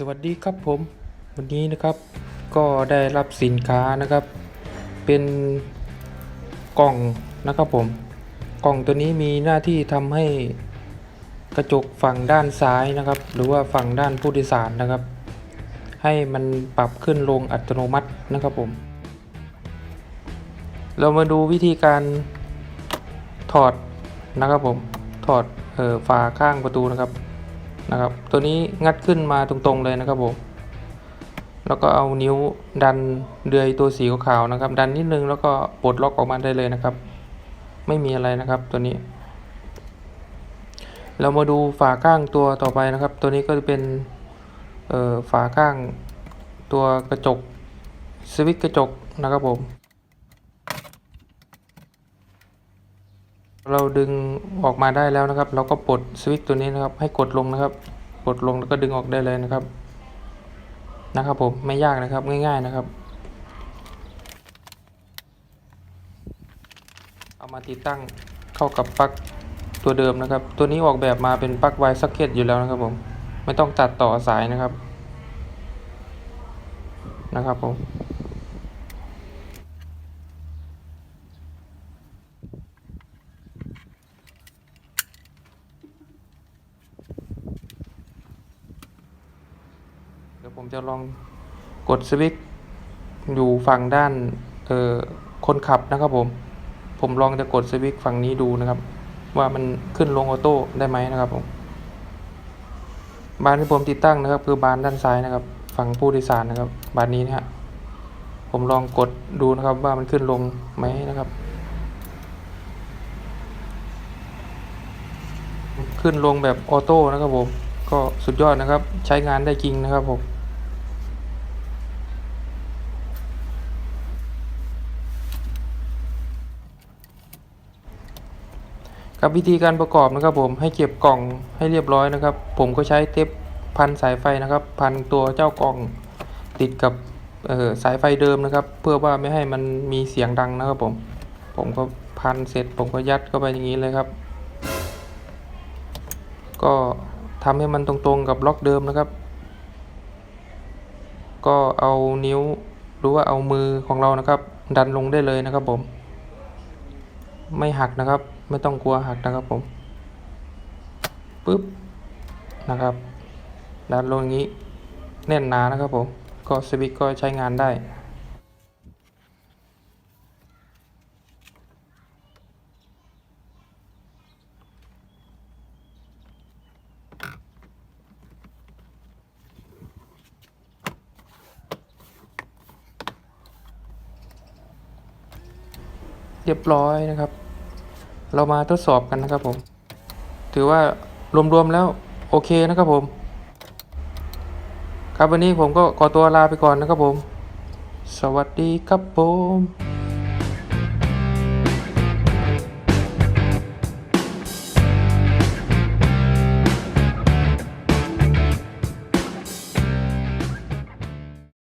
สวัสดีครับผม วันนี้นะครับก็ได้รับสินค้านะครับ เป็นกล่องนะครับผม กล่องตัวนี้มีหน้าที่ทำให้กระจกฝั่งด้านซ้ายนะครับ หรือว่าฝั่งด้านผู้โดยสารนะครับ ให้มันปรับขึ้นลงอัตโนมัตินะครับผม เรามาดูวิธีการถอดนะครับผมถอดออฝาข้างประตูนะครับ นะครับ ตัวนี้งัดขึ้นมาตรงๆเลยนะครับผมแล้วก็เอานิ้วดันเดือยตัวสีขาวๆนะครับ ดันนิดนึงแล้วก็ปลดล็อกออกมาได้เลยนะครับ ไม่มีอะไรนะครับตัวนี้ เรามาดูฝาข้างตัวต่อไปนะครับ ตัวนี้ก็จะเป็นฝาข้างตัวกระจกสวิตช์กระจกนะครับผม เราดึงออกมาได้แล้วนะครับ เราก็ปลดสวิตช์ตัวนี้นะครับ ให้กดลงนะครับ กดลงแล้วก็ดึงออกได้เลยนะครับ นะครับผมไม่ยากนะครับง่าย ๆนะครับ เอามาติดตั้งเข้ากับปลั๊กตัวเดิมนะครับ ตัวนี้ออกแบบมาเป็นปลั๊กไวซ็อกเก็ตอยู่แล้วนะครับผมไม่ต้องตัดต่อสายนะครับนะครับผม ดี๋ยวผมจะลองกดสวิตช์อยู่ฝั่งด้านเอ่อคนขับนะครับผม ผมลองจะกดสวิตช์ฝั่งนี้ดูนะครับ ว่ามันขึ้นลงออโต้ได้ไหมนะครับผมบานที่ผมติดตั้งนะครับ คือบานด้านซ้ายนะครับ ฝั่งผู้โดยสารนะครับ บานนี้นะฮะผมลองกดดูนะครับว่ามันขึ้นลงไหมนะครับ ขึ้นลงแบบออโต้นะครับผมก็สุดยอดนะครับ ใช้งานได้จริงนะครับผม กับวิธีการประกอบนะครับผมให้เก็บกล่องให้เรียบร้อยนะครับ ผมก็ใช้เทปพันสายไฟนะครับ พันตัวเจ้ากล่องติดกับสายไฟเดิมนะครับ เพื่อว่าไม่ให้มันมีเสียงดังนะครับผมผมก็พันเสร็จผมก็ยัดเข้าไปอย่างนี้เลยครับ ก็ทำให้มันตรงๆกับล็อกเดิมนะครับ ก็เอานิ้วหรือว่าเอามือของเรานะครับ ดันลงได้เลยนะครับผม ไม่หักนะครับ ไม่ต้องกลัวหักนะครับผมปึ๊บนะครับดันลงอย่างนี้แน่นหนานะครับผมก็สวิตก็ใช้งานได้ เรียบร้อยนะครับ เรามาทดสอบกันนะครับผม ถือว่ารวมๆแล้วโอเคนะครับผม ครับวันนี้ผมก็ขอตัวลาไปก่อนนะครับผม สวัสดีครับผม